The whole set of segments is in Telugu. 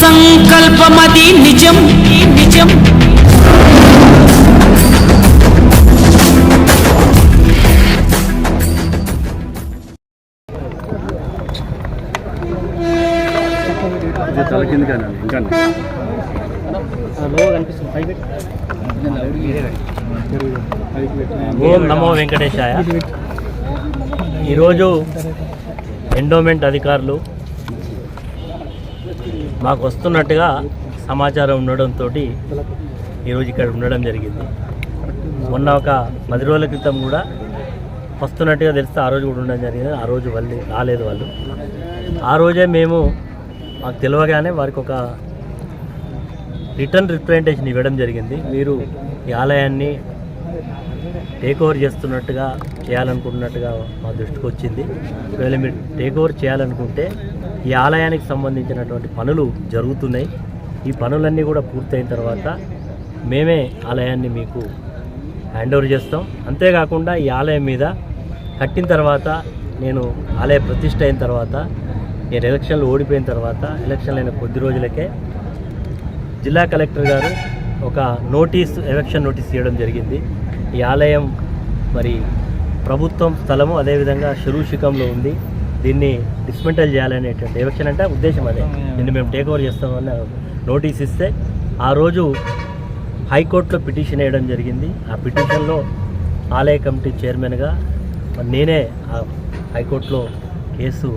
సంకల్పమది నిజం నిజం. ఓం నమో వెంకటేశాయ. ఈరోజు ఎండోమెంట్ అధికారులు మాకు వస్తున్నట్టుగా సమాచారం ఉండడంతో ఈరోజు ఇక్కడ ఉండడం జరిగింది. మొన్న ఒక పది రోజుల క్రితం కూడా వస్తున్నట్టుగా తెలిస్తే ఆ రోజు కూడా ఉండడం జరిగింది. ఆ రోజు వాళ్ళు రాలేదు వాళ్ళు. ఆ రోజే మేము మాకు తెలియగానే వారికి ఒక రిటర్న్ రిప్రజెంటేషన్ ఇవ్వడం జరిగింది. మీరు ఈ ఆలయాన్ని టేక్ ఓవర్ చేస్తున్నట్టుగా చేయాలనుకుంటున్నట్టుగా మా దృష్టికి వచ్చింది. ఒకవేళ మీరు టేక్ ఓవర్ చేయాలనుకుంటే ఈ ఆలయానికి సంబంధించినటువంటి పనులు జరుగుతున్నాయి. ఈ పనులన్నీ కూడా పూర్తయిన తర్వాత మేమే ఆలయాన్ని మీకు హ్యాండ్ ఓవర్ చేస్తాం. అంతేకాకుండా ఈ ఆలయం మీద కట్టిన తర్వాత నేను ఆలయ ప్రతిష్ట అయిన తర్వాత నేను ఎలక్షన్లు ఓడిపోయిన తర్వాత ఎలక్షన్లు అయిన కొద్ది రోజులకే జిల్లా కలెక్టర్ గారు ఒక నోటీస్ ఎలక్షన్ నోటీస్ ఇవ్వడం జరిగింది. ఈ ఆలయం మరి ప్రభుత్వం స్థలము అదేవిధంగా శరూషికంలో ఉంది. దీన్ని డిస్మెంటల్ చేయాలనేటువంటి ఎలక్షన్ అంటే ఉద్దేశం అదే. దీన్ని మేము టేక్ ఓవర్ చేస్తామని నోటీస్ ఇస్తే ఆ రోజు హైకోర్టులో పిటిషన్ వేయడం జరిగింది. ఆ పిటిషన్లో ఆలయ కమిటీ చైర్మన్గా నేనే ఆ హైకోర్టులో కేసు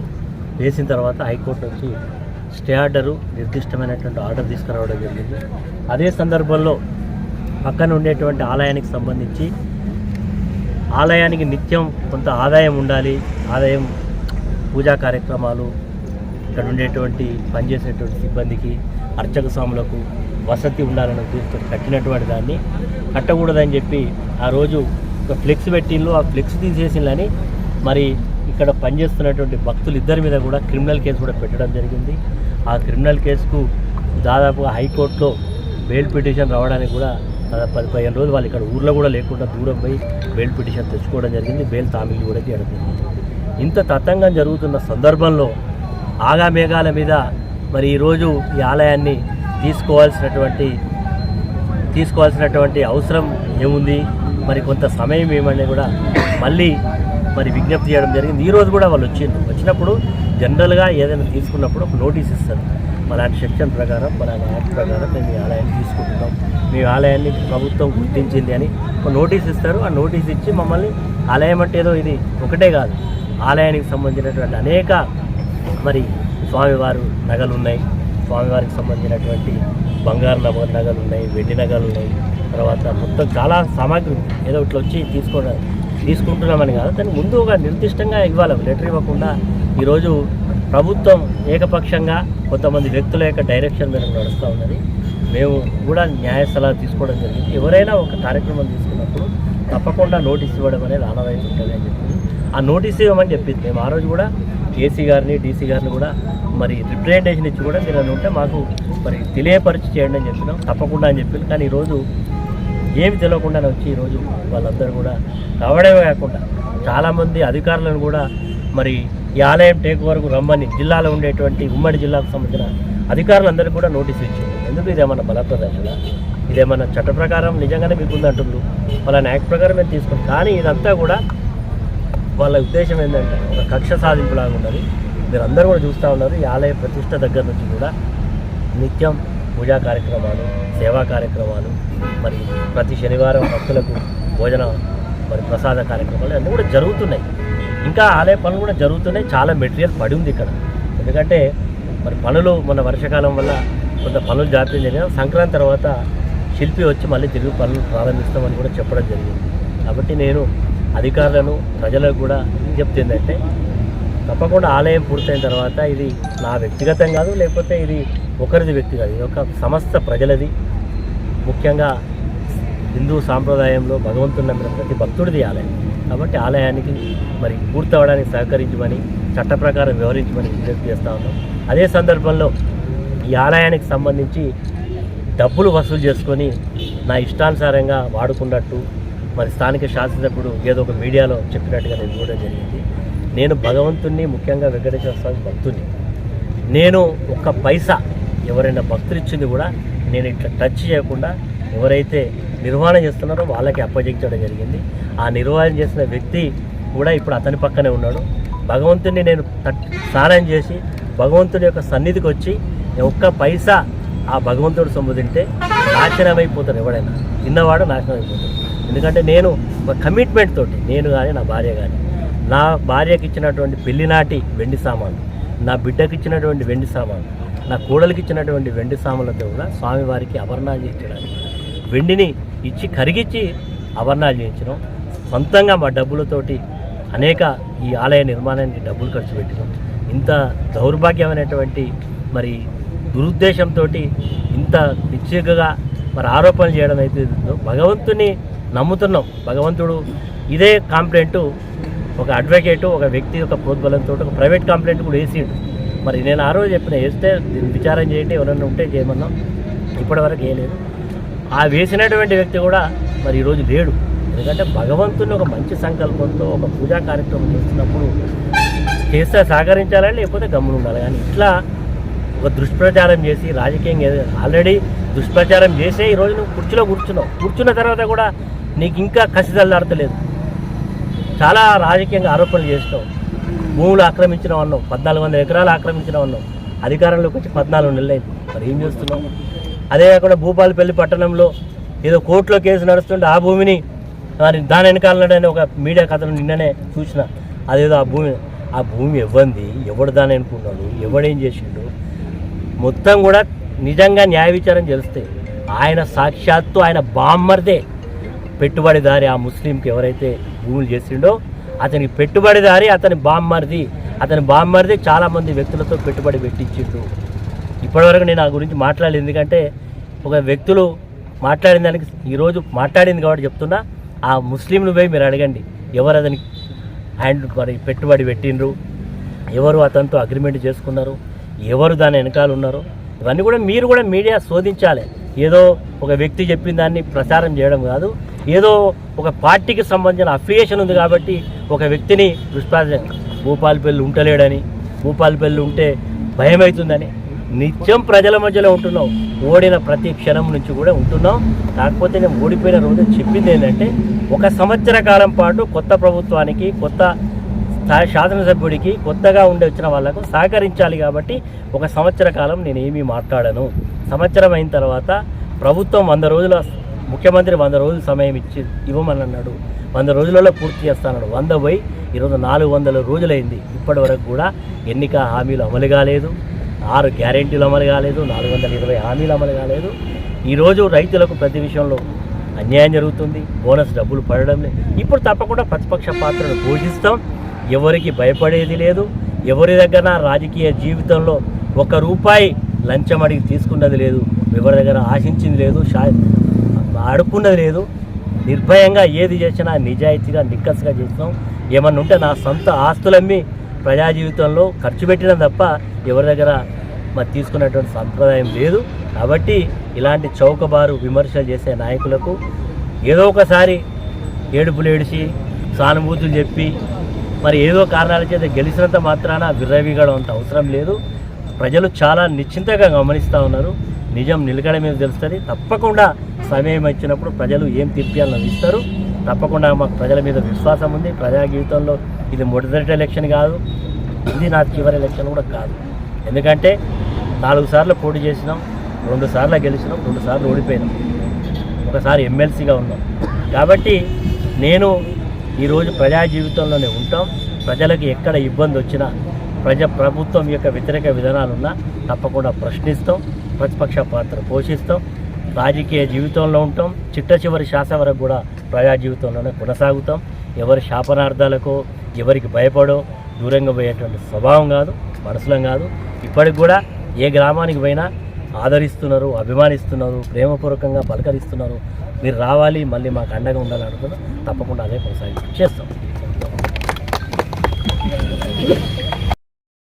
వేసిన తర్వాత హైకోర్టు నుంచి స్టే ఆర్డరు నిర్దిష్టమైనటువంటి ఆర్డర్ తీసుకురావడం జరిగింది. అదే సందర్భంలో పక్కన ఉండేటువంటి ఆలయానికి సంబంధించి ఆలయానికి నిత్యం కొంత ఆదాయం ఉండాలి. ఆదాయం పూజా కార్యక్రమాలు ఇక్కడ ఉండేటువంటి పనిచేసేటువంటి సిబ్బందికి అర్చక స్వాములకు వసతి ఉండాలని ఉద్దేశంతో కట్టినటువంటి దాన్ని కట్టకూడదని చెప్పి ఆ రోజు ఒక ఫ్లెక్స్ పెట్టిండ్రు ఆ ఫ్లెక్స్ తీసేసిందని మరి ఇక్కడ పనిచేస్తున్నటువంటి భక్తులు ఇద్దరి మీద కూడా క్రిమినల్ కేసు కూడా పెట్టడం జరిగింది. ఆ క్రిమినల్ కేసుకు దాదాపుగా హైకోర్టులో బెయిల్ పిటిషన్ రావడానికి కూడా పది పదిహేను రోజులు వాళ్ళు ఇక్కడ ఊర్లో కూడా లేకుండా దూరం పోయి బెయిల్ పిటిషన్ తెచ్చుకోవడం జరిగింది. బెయిల్ తామిల్ కూడా చేయడం జరిగింది. ఇంత తతంగం జరుగుతున్న సందర్భంలో ఆగామేఘాల మీద మరి ఈరోజు ఈ ఆలయాన్ని తీసుకోవాల్సినటువంటి తీసుకోవాల్సినటువంటి అవసరం ఏముంది? మరి కొంత సమయం ఏమని కూడా మళ్ళీ మరి విజ్ఞప్తి చేయడం జరిగింది. ఈ రోజు కూడా వాళ్ళు వచ్చింది వచ్చినప్పుడు జనరల్గా ఏదైనా తీసుకున్నప్పుడు ఒక నోటీస్ ఇస్తారు. అలాంటి సెక్షన్ ప్రకారం అలాంటి యాక్ట్ ప్రకారం మేము ఈ ఆలయాన్ని తీసుకుంటున్నాం. మీ ఆలయాన్ని ప్రభుత్వం గుర్తించింది అని ఒక నోటీస్ ఇస్తారు. ఆ నోటీస్ ఇచ్చి మమ్మల్ని ఆలయం అంటే ఏదో ఇది ఒకటే కాదు. ఆలయానికి సంబంధించినటువంటి అనేక మరి స్వామివారు నగలు ఉన్నాయి స్వామివారికి సంబంధించినటువంటి బంగారు నగ నగలు ఉన్నాయి వెండి నగలు ఉన్నాయి తర్వాత మొత్తం చాలా సామాగ్రి ఏదో ఇట్లా వచ్చి తీసుకోవడం తీసుకుంటున్నామని కాదు. దానికి ముందు ఒక నిర్దిష్టంగా ఇవ్వాలి. లెటర్ ఇవ్వకుండా ఈరోజు ప్రభుత్వం ఏకపక్షంగా కొంతమంది వ్యక్తుల యొక్క డైరెక్షన్ మీద నడుస్తూ ఉన్నది. మేము కూడా న్యాయ సలహా తీసుకోవడం జరిగింది. ఎవరైనా ఒక కార్యక్రమం తీసుకున్నప్పుడు తప్పకుండా నోటీస్ ఇవ్వడం అనేది ఆనవాయితీ ఉంటుంది అని చెప్పింది ఆ నోటీస్ ఇవ్వమని చెప్పింది మేము ఆ రోజు కూడా ఏసీ గారిని డీసీ గారిని కూడా మరి రిప్రజెంటేషన్ ఇచ్చి కూడా మీరు ఉంటే మాకు మరి తెలియపరిచి చేయండి అని చెప్పినాం. తప్పకుండా అని చెప్పింది కానీ ఈరోజు ఏమి తెలియకుండా వచ్చి ఈరోజు వాళ్ళందరూ కూడా రావడమే కాకుండా చాలామంది అధికారులను కూడా మరి ఈ ఆలయం టేక్ వరకు రమ్మని జిల్లాలో ఉండేటువంటి ఉమ్మడి జిల్లాకు సంబంధించిన అధికారులందరికీ కూడా నోటీస్ ఇచ్చింది ఎందుకు ఇదేమన్నా బలప్రదర్శన? ఇదేమన్నా చట్ట ప్రకారం నిజంగానే మీకు ఉందంటున్నారు వాళ్ళ యాక్ట్ ప్రకారం మేము తీసుకుంటాం. కానీ ఇదంతా కూడా వాళ్ళ ఉద్దేశం ఏంటంటే ఒక కక్ష సాధింపులాగా ఉన్నది. మీరు అందరూ కూడా చూస్తూ ఉన్నారు ఈ ఆలయ ప్రతిష్ట దగ్గర నుంచి కూడా నిత్యం పూజా కార్యక్రమాలు సేవా కార్యక్రమాలు మరి ప్రతి శనివారం భక్తులకు భోజన మరి ప్రసాద కార్యక్రమాలు అన్నీ కూడా జరుగుతున్నాయి. ఇంకా ఆలయ పనులు కూడా జరుగుతున్నాయి. చాలా మెటీరియల్ పడి ఉంది ఇక్కడ. ఎందుకంటే మరి పనులు మన వర్షాకాలం వల్ల కొంత పనులు జాప్యం జరిగిన సంక్రాంతి తర్వాత శిల్పి వచ్చి మళ్ళీ తిరిగి పనులు ప్రారంభిస్తామని కూడా చెప్పడం జరిగింది. కాబట్టి నేను అధికారులను ప్రజలకు కూడా విజ్ఞప్తి ఏంటంటే తప్పకుండా ఆలయం పూర్తయిన తర్వాత ఇది నా వ్యక్తిగతం కాదు లేకపోతే ఇది ఒకరిది వ్యక్తి కాదు. ఇది ఒక సమస్త ప్రజలది. ముఖ్యంగా హిందూ సాంప్రదాయంలో భగవంతుని నమ్మిన ప్రతి భక్తుడిది ఆలయం. కాబట్టి ఆలయానికి మరి పూర్తవడానికి సహకరించమని చట్ట ప్రకారం వివరించమని విజ్ఞప్తి చేస్తూ ఉన్నాం. అదే సందర్భంలో ఈ ఆలయానికి సంబంధించి డబ్బులు వసూలు చేసుకొని నా ఇష్టానుసారంగా వాడుకున్నట్టు మరి స్థానిక శాసనసభ్యుడు ఏదో ఒక మీడియాలో చెప్పినట్టుగా నేను కూడా జరిగింది. నేను భగవంతుణ్ణి ముఖ్యంగా వెంకటేశ్వర స్వామి భక్తుని నేను ఒక్క పైసా ఎవరైనా భక్తులు ఇచ్చింది కూడా నేను ఇట్లా టచ్ చేయకుండా ఎవరైతే నిర్వహణ చేస్తున్నారో వాళ్ళకి అప్పగించడం జరిగింది. ఆ నిర్వహణ చేసిన వ్యక్తి కూడా ఇప్పుడు అతని పక్కనే ఉన్నాడు. భగవంతుని నేను స్నానం చేసి భగవంతుడి యొక్క సన్నిధికి వచ్చి ఒక్క పైసా ఆ భగవంతుడు సొమ్ము తింటే నాశనం ఎవడైనా తిన్నవాడు నాశనం అయిపోతాడు ఎందుకంటే నేను ఒక కమిట్మెంట్ తోటి నేను కానీ నా భార్య కానీ నా భార్యకి ఇచ్చినటువంటి పెళ్ళినాటి వెండి సామాన్లు నా బిడ్డకి ఇచ్చినటువంటి వెండి సామాన్లు నా కోడలికి ఇచ్చినటువంటి వెండి సామాన్లతో కూడా స్వామివారికి అభరణాలు చేయించడానికి వెండిని ఇచ్చి కరిగించి అవర్ణాలు చేయించడం సొంతంగా మా డబ్బులతోటి అనేక ఈ ఆలయ నిర్మాణానికి డబ్బులు ఖర్చు పెట్టినాం ఇంత దౌర్భాగ్యమైనటువంటి మరి దురుద్దేశంతో ఇంత పిచ్చికగా మరి ఆరోపణలు చేయడం అయితే భగవంతుని నమ్ముతున్నాం. భగవంతుడు ఇదే కంప్లైంట్ ఒక అడ్వకేటు ఒక వ్యక్తి యొక్క ప్రోద్బలంతో ఒక ప్రైవేట్ కంప్లైంట్ కూడా వేసిండు. మరి నేను ఆ రోజు చెప్పిన వేస్తే విచారం చేయండి ఎవరైనా ఉంటే చేయమన్నాం. ఇప్పటివరకు వేయలేదు. ఆ వేసినటువంటి వ్యక్తి కూడా మరి ఈరోజు లేడు. ఎందుకంటే భగవంతుని ఒక మంచి సంకల్పంతో ఒక పూజా కార్యక్రమం చేస్తున్నప్పుడు చేస్తే సహకరించాలని లేకపోతే గమ్మున ఉండాలి. కానీ ఇట్లా ఒక దుష్ప్రచారం చేసి రాజకీయంగా ఆల్రెడీ దుష్ప్రచారం చేసే ఈరోజు నువ్వు కుర్చీలో కూర్చున్నావు. కూర్చున్న తర్వాత కూడా నీకు ఇంకా కసిదల్లాడతలేదు చాలా రాజకీయంగా ఆరోపణలు చేసినావు. భూములు ఆక్రమించిన అన్నావు పద్నాలుగు వందల ఎకరాలు ఆక్రమించిన అన్నావు అధికారంలోకి వచ్చి పద్నాలుగు నెలలైంది. మరి ఏం చేస్తున్నావు? అదే కాకుండా భూపాలపల్లి పట్టణంలో ఏదో కోర్టులో కేసు నడుస్తుంటే ఆ భూమిని మరి దాని వెనకాలనే ఒక మీడియా కథను నిన్ననే చూసిన. అదేదో ఆ భూమి ఆ భూమి ఇవ్వంది ఎవడు దాని అనుకున్నాడు? ఎవడేం చేసిండు? మొత్తం కూడా నిజంగా న్యాయ విచారం చేస్తే ఆయన సాక్షాత్తు ఆయన బామ్మర్దే. పెట్టుబడిదారి ఆ ముస్లింకి ఎవరైతే భూములు చేసిండో అతనికి పెట్టుబడిదారి అతని బామ్మర్ది. అతని బామ్మర్ది చాలామంది వ్యక్తులతో పెట్టుబడి పెట్టించిండు. ఇప్పటివరకు నేను ఆ గురించి మాట్లాడలేదు. ఎందుకంటే ఒక వ్యక్తులు మాట్లాడిన దానికి ఈరోజు మాట్లాడింది కాబట్టి చెప్తున్నా. ఆ ముస్లింలు పోయి మీరు అడగండి. ఎవరు అతనికి హ్యాండ్ మరి పెట్టుబడి పెట్టిండ్రు? ఎవరు అతనితో అగ్రిమెంట్ చేసుకున్నారు? ఎవరు దాని వెనకాల ఉన్నారు? ఇవన్నీ కూడా మీరు కూడా మీడియా శోధించాలి. ఏదో ఒక వ్యక్తి చెప్పిన దాన్ని ప్రచారం చేయడం కాదు. ఏదో ఒక పార్టీకి సంబంధించిన అఫిలియేషన్ ఉంది కాబట్టి ఒక వ్యక్తిని దుష్ప్రాచ భూపాలపల్లి ఉంటలేడని భూపాలపల్లి ఉంటే భయం అవుతుందని నిత్యం ప్రజల మధ్యలో ఉంటున్నాం. ఓడిన ప్రతి క్షణం నుంచి కూడా ఉంటున్నాం. కాకపోతే నేను ఓడిపోయిన రోజు చెప్పింది ఏంటంటే ఒక సంవత్సర కాలం పాటు కొత్త ప్రభుత్వానికి కొత్త శాసనసభ్యుడికి కొత్తగా ఉండి వచ్చిన వాళ్ళకు సహకరించాలి కాబట్టి ఒక సంవత్సర కాలం నేను ఏమీ మాట్లాడను. సంవత్సరం అయిన తర్వాత ప్రభుత్వం వంద రోజుల ముఖ్యమంత్రి వంద రోజులు సమయం ఇచ్చి ఇవ్వమని అన్నాడు వంద రోజులలో పూర్తి చేస్తానన్నాడు. వంద పోయి ఈరోజు నాలుగు వందల రోజులైంది. ఇప్పటి వరకు కూడా ఎన్నిక హామీలు అమలు కాలేదు. ఆరు గ్యారెంటీలు అమలు కాలేదు. నాలుగు వందల ఇరవై హామీలు అమలు కాలేదు. ఈరోజు రైతులకు ప్రతి విషయంలో అన్యాయం జరుగుతుంది. బోనస్ డబ్బులు పడడం లేదు. ఇప్పుడు తప్పకుండా ప్రతిపక్ష పాత్రను పోషిస్తాం. ఎవరికి భయపడేది లేదు. ఎవరి దగ్గర రాజకీయ జీవితంలో ఒక రూపాయి లంచం అడిగి తీసుకున్నది లేదు. ఎవరి దగ్గర ఆశించింది లేదు. ఆడుకున్నది లేదు. నిర్భయంగా ఏది చేసినా నిజాయితీగా నిక్కసుగా చేస్తాం. ఏమన్నా ఉంటే నా సొంత ఆస్తులమ్మి ప్రజా జీవితంలో ఖర్చు పెట్టిన తప్ప ఎవరి దగ్గర మరి తీసుకున్నటువంటి సంప్రదాయం లేదు. కాబట్టి ఇలాంటి చౌకబారు విమర్శలు చేసే నాయకులకు ఏదో ఒకసారి ఏడుపులు ఏడిచి సానుభూతులు చెప్పి మరి ఏదో కారణాల చేత గెలిచినంత మాత్రాన విర్రవీగడం అంత అవసరం లేదు. ప్రజలు చాలా నిశ్చింతగా గమనిస్తూ ఉన్నారు. నిజం నిలకడ మీద తెలుస్తుంది. తప్పకుండా సమయం ఇచ్చినప్పుడు ప్రజలు ఏం తీర్పియాలని ఇస్తారు తప్పకుండా మాకు ప్రజల మీద విశ్వాసం ఉంది. ప్రజా జీవితంలో ఇది మొదటి ఎలక్షన్ కాదు. ఇది నా చివరి ఎలక్షన్ కూడా కాదు. ఎందుకంటే నాలుగు సార్లు పోటీ చేసినాం రెండు సార్లు గెలిచినాం రెండు సార్లు ఓడిపోయినాం. ఒకసారి ఎమ్మెల్సీగా ఉన్నాం. కాబట్టి నేను ఈరోజు ప్రజా జీవితంలోనే ఉంటాం. ప్రజలకు ఎక్కడ ఇబ్బంది వచ్చినా ప్రజా ప్రభుత్వం యొక్క వ్యతిరేక విధానాలున్నా తప్పకుండా ప్రశ్నిస్తాం. ప్రతిపక్ష పాత్ర పోషిస్తాం. రాజకీయ జీవితంలో ఉంటాం. చిట్ట చివరి శ్వాస వరకు కూడా ప్రజా జీవితంలోనే కొనసాగుతాం. ఎవరి శాపనార్థాలకో ఎవరికి భయపడో దూరంగా పోయేటువంటి స్వభావం కాదు మనసులం కాదు. ఇప్పటికి కూడా ఏ గ్రామానికి పోయినా ఆదరిస్తున్నారు అభిమానిస్తున్నారు ప్రేమపూర్వకంగా పలకరిస్తున్నారు. మీరు రావాలి మళ్ళీ మాకు అండగా ఉండాలని అనుకున్నా తప్పకుండా అదే కొనసాగి చేస్తాం.